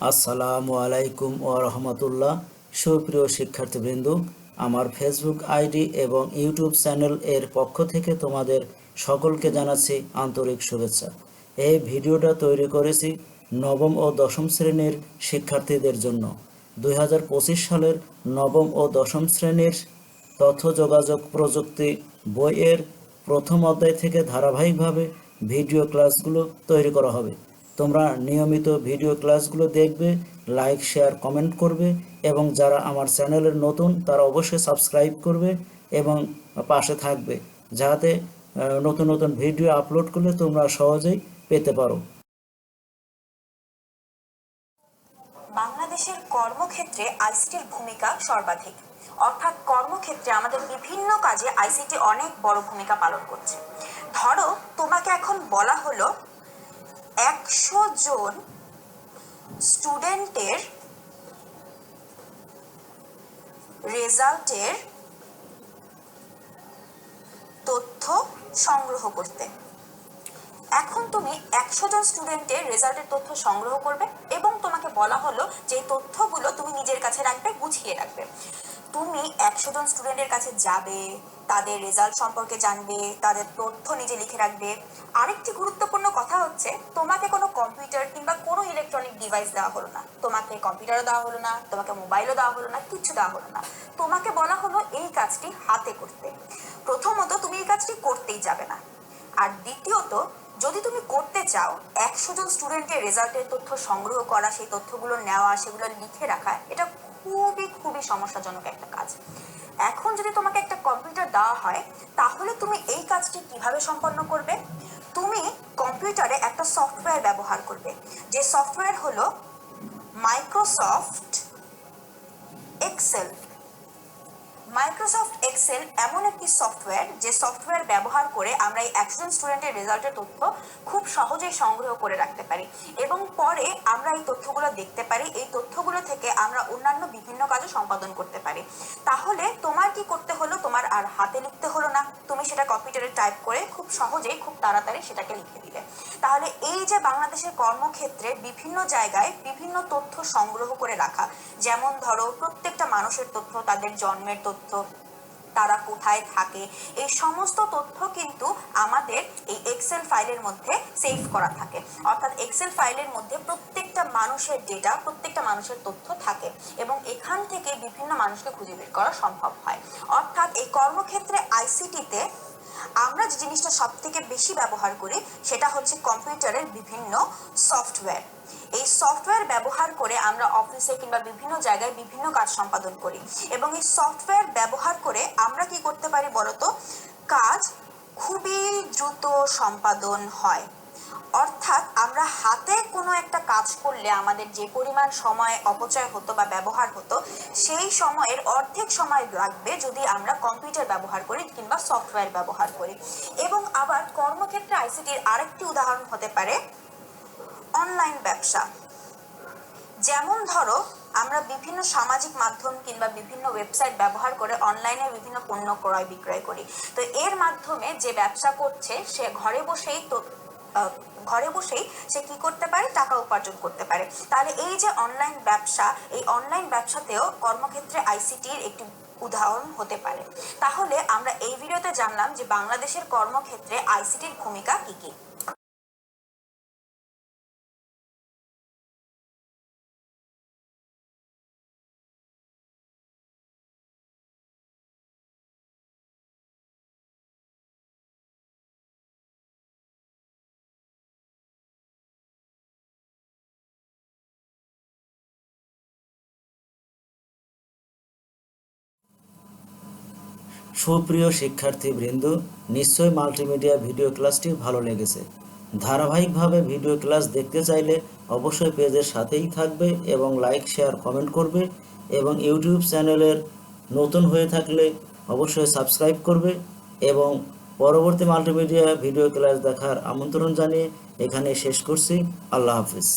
আসসালামু আলাইকুম ও রহমতুল্লাহ। সুপ্রিয় শিক্ষার্থীবৃন্দ, আমার ফেসবুক আইডি এবং ইউটিউব চ্যানেল এর পক্ষ থেকে তোমাদের সকলকে জানাচ্ছি আন্তরিক শুভেচ্ছা। এই ভিডিওটা তৈরি করেছি নবম ও দশম শ্রেণির শিক্ষার্থীদের জন্য। দু হাজার পঁচিশ সালের নবম ও দশম শ্রেণির তথ্য যোগাযোগ প্রযুক্তি বইয়ের প্রথম অধ্যায় থেকে ধারাবাহিকভাবে ভিডিও ক্লাসগুলো তৈরি করা হবে। তোমরা নিয়মিত ভিডিও ক্লাসগুলো দেখবে, লাইক, শেয়ার, কমেন্ট করবে এবং যারা আমার চ্যানেলের নতুন, তারা অবশ্যই সাবস্ক্রাইব করবে এবং পাশে থাকবে যাতে নতুন নতুন ভিডিও আপলোড করলে তোমরা সহজেই পেতে পারো। বাংলাদেশের কর্মক্ষেত্রে আইসিটির ভূমিকা সর্বাধিক। অর্থাৎ কর্মক্ষেত্রে আমাদের বিভিন্ন কাজে আইসিটি অনেক বড় ভূমিকা পালন করছে। ধরো, তোমাকে এখন বলা হলো একশো জন স্টুডেন্টের রেজাল্টের তথ্য সংগ্রহ করতে। এখন তুমি একশো জন স্টুডেন্টের রেজাল্টের তথ্য সংগ্রহ করবে এবং তোমাকে বলা হলো যে, তথ্যগুলো তুমি নিজের কাছে রাখবে, গুছিয়ে রাখবে। তুমি একশো জন স্টুডেন্টের কাছে যাবে, তাদের রেজাল্ট সম্পর্কে জানবে, তাদের তথ্য নিজে লিখে রাখবে। আরেকটি গুরুত্বপূর্ণ কথা হচ্ছে, তোমাকে কোনো কম্পিউটার কিংবা কোনো ইলেকট্রনিক ডিভাইস দেওয়া হলো না। তোমাকে কম্পিউটারও দেওয়া হলো না, তোমাকে মোবাইলও দেওয়া হলো না কিছু দেওয়া হলো না। তোমাকে বলা হলো এই কাজটি হাতে করতে। প্রথমত তুমি এই কাজটি করতেই যাবে না। আর দ্বিতীয়ত, যদি তুমি চাও? একশো জন স্টুডেন্টের রেজাল্টের তথ্য সংগ্রহ করা, সেই তথ্যগুলো নেওয়া, সেগুলো লিখে রাখা, এটা খুবই খুবই সমস্যাজনক একটা কাজ। এখন যদি তোমাকে একটা কম্পিউটার দেওয়া হয়, তাহলে তুমি এই কাজটি কীভাবে সম্পন্ন করবে? তুমি কম্পিউটারে একটা সফটওয়্যার ব্যবহার করবে। যে সফটওয়্যার হলো মাইক্রোসফট এক্সেল মাইক্রোসফট এক্সেল এমন একটি সফটওয়্যার যে সফটওয়্যার ব্যবহার করে আমরা এই একশো জন স্টুডেন্টের রেজাল্টের তথ্য খুব সহজেই সংগ্রহ করে রাখতে পারি। এবং পরে আমরা এই তথ্যগুলো দেখতে পারি, এই তথ্যগুলো থেকে আমরা অন্যান্য বিভিন্ন কাজও সম্পাদন করতে পারি। তাহলে তোমার কি করতে সেটা কম্পিউটারে টাইপ করে খুব সহজেই, খুব তাড়াতাড়ি সেটাকে লিখে দিলে। তাহলে এই যে বাংলাদেশের কর্মক্ষেত্রে বিভিন্ন জায়গায় বিভিন্ন তথ্য সংগ্রহ করে রাখা, যেমন ধরো প্রত্যেকটা মানুষের তথ্য, তাদের জন্মের তথ্য তারা কোথায় থাকে? এই সমস্ত তথ্য কিন্তু আমাদের এই এক্সেল ফাইলের মধ্যে সেভ করা থাকে। অর্থাৎ এক্সেল ফাইলের মধ্যে প্রত্যেকটা মানুষের ডেটা প্রত্যেকটা মানুষের তথ্য থাকে এবং এখান থেকে বিভিন্ন মানুষকে খুঁজে বের করা সম্ভব হয়। অর্থাৎ এই কর্মক্ষেত্রে আইসিটিতে আমরা যে জিনিসটা সব থেকে বেশি ব্যবহার করি সেটা হচ্ছে কম্পিউটারের বিভিন্ন সফটওয়্যার। এই সফটওয়্যার ব্যবহার করে আমরা অফিসে কিংবা বিভিন্ন জায়গায় বিভিন্ন কাজ সম্পাদন করি। এবং এই সফটওয়্যার ব্যবহার করে আমরা কি করতে পারি বলতো? কাজ খুবই দ্রুত সম্পাদন হয়। অর্থাৎ আমরা হাতে কোনো একটা কাজ করলে আমাদের যে পরিমাণ সময় অপচয় হতো বা ব্যবহার হতো, সেই সময়ের অর্ধেক সময় লাগবে যদি আমরা কম্পিউটার ব্যবহার করি কিংবা সফটওয়্যার ব্যবহার করি। এবং আবার কর্মক্ষেত্রে আইসিটির আরেকটি উদাহরণ হতে পারে, অনলাইন ব্যবসা। যেমন ধরো, আমরা বিভিন্ন সামাজিক মাধ্যম কিংবা বিভিন্ন ওয়েবসাইট ব্যবহার করে অনলাইনে বিভিন্ন পণ্য ক্রয় বিক্রয় করি। তো এর মাধ্যমে যে ব্যবসা করছে, সে ঘরে বসেই ঘরে বসেই সে কি করতে পারে? টাকা উপার্জন করতে পারে। তাহলে এই যে অনলাইন ব্যবসা, এই অনলাইন ব্যবসাতেও কর্মক্ষেত্রে আইসিটির একটি উদাহরণ হতে পারে। তাহলে আমরা এই ভিডিওতে জানলাম যে বাংলাদেশের কর্মক্ষেত্রে আইসিটির ভূমিকা কি কি। সুপ্রিয় শিক্ষার্থী বৃন্দ নিশ্চয়ই মাল্টিমিডিয়া ভিডিও ক্লাসটি ভালো লেগেছে। ধারাবাহিকভাবে ভিডিও ক্লাস দেখতে চাইলে অবশ্যই পেজের সাথেই থাকবে এবং লাইক, শেয়ার, কমেন্ট করবে এবং ইউটিউব চ্যানেলের নতুন হয়ে থাকলে অবশ্যই সাবস্ক্রাইব করবে এবং পরবর্তী মাল্টিমিডিয়া ভিডিও ক্লাস দেখার আমন্ত্রণ জানিয়ে এখানে শেষ করছি। আল্লাহ হাফিজ।